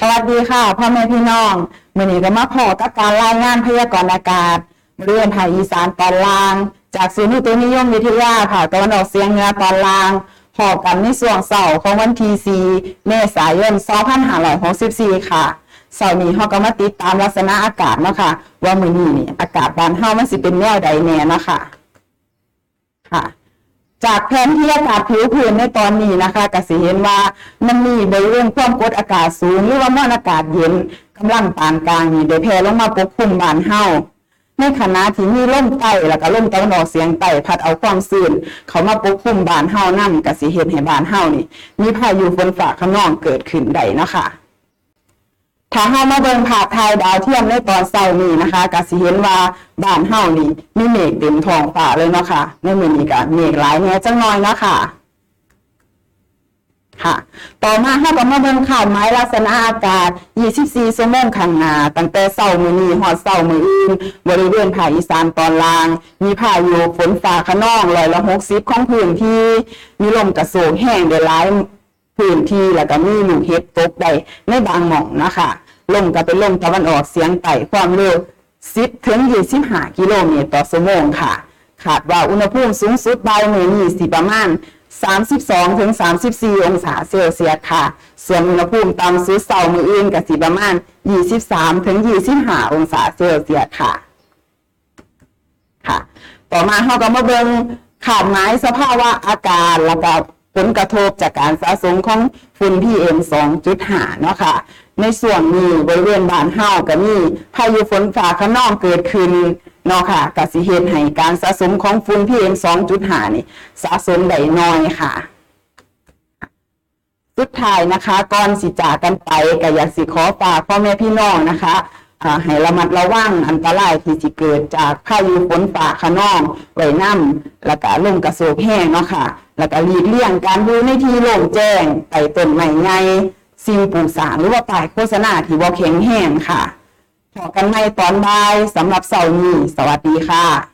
สวัสดีค่ะพ่อแม่พี่น้องมื่อนี้ก็มาพอกับการรายงานพยากรณ์อากาศเรื่องภายอีสานตอนล่าง จากศูนย์อุตุนิยมวิทยาค่ะตะวันออกเสียงเหนือตอนล่างหอบกันในส่วงเสาของวันที่สี่เมษายนบสี่ค่ะเสาร์นี้เขาก็มาติดตามลักษณะอากาศนะคะว่ามื้อนี้นีอากาศบ้านเฮามันสิเป็นแนวใดแน่นะคะค่ะ จากแผนที่อากาศผิวพื้นในตอนนี้นะคะก็สิเห็นว่ามันมีบริเวณความกดอากาศสูงหรือว่ามวลอากาศเย็นกำลังปานกลางนี่ได้แผ่ลงมาปกคลุมบ้านเฮาในขณะที่มีลมใต้แล้วก็ลมตะวันออกเฉียงใต้พัดเอาความชื้นเขามาปกคลุมบ้านเฮานำก็สิเฮ็ดให้บ้านเฮานี่ มีพายุฝนฟ้าคะนองเกิดขึ้นได้นะคะ ถ้าเฮามาเบิ่งภาพถ่ายดาวเทียมในตอนเช้านี้นะคะก็สิเห็นว่าบ้านเฮานี่มีเมฆเต็มท้องฟ้าเลยเนาะค่ะในมื้อนี้ก็เมฆหลายแหน่จังน้อยเนาะค่ะค่ะ ต่อมาเฮาก็มาเบิ่งข่าวไม้ลักษณะอากาศ 24ชั่วโมงข้างหน้าตั้งแต่เช้ามื้อนี้ฮอดเช้ามื้ออื่นบริเวณภาคอีสานตอนล่าง มีพายุฝนฟ้าคะนองร้อยละ60 ของพื้นที่ มีลมกระโชกแห้งได้หลายพื้นที่แล้วก็มีลูกเห็บตกได้ในบางหม่องนะคะ ลมก็เป็นลมตะวันออกเฉียงใต้ความเร็ว 10 ถึง 25 กิโลเมตรต่อชั่วโมงค่ะขาดว่าอุณหภูมิสูงสุดบ่ายมื้อนี้สิประมาณ 32 ถึง 34 องศาเซลเซียสค่ะ ส่วนอุณหภูมิต่ำสุดเสาร์มื้ออื่นก็สิประมาณ 23 ถึง 25 องศาเซลเซียสค่ะ ค่ะ ต่อมาเราก็มาเบิ่งขาดหมายสภาวะอากาศแล้วก็ ผลกระทบจากการสะสมของฝุ่น PM 2.5เนาะค่ะ ในส่วนนี้บริเวณบ้านเฮาก็มีพายุฝนฟ้าคะนองเกิดขึ้นเนาะค่ะกสิเฮ็ดให้การสะสมของฝุ่น PM 2.5นี่สะสมได้น้อยค่ะสุดท้ายนะคะก่อนสิจากกันไปก็อยากสิขอฝากพ่อแม่พี่น้องนะคะ ให้ระมัดระวังอันตรายที่สิเกิดจากพายุฝนฟ้าคะนองไว้น้ำแล้วก็ลมกระโชกแห้งเนาะค่ะ แล้วก็หลีกเลี่ยงการอยู่ในที่โล่งแจ้งไต่ต้นไม้ใหญ่สิ่งปลูกสร้างหรือว่าป้ายโฆษณาที่บ่แข็งแห้งค่ะพอกันใหม่ตอนบ่ายสำหรับเสาร์นี้ สวัสดีค่ะ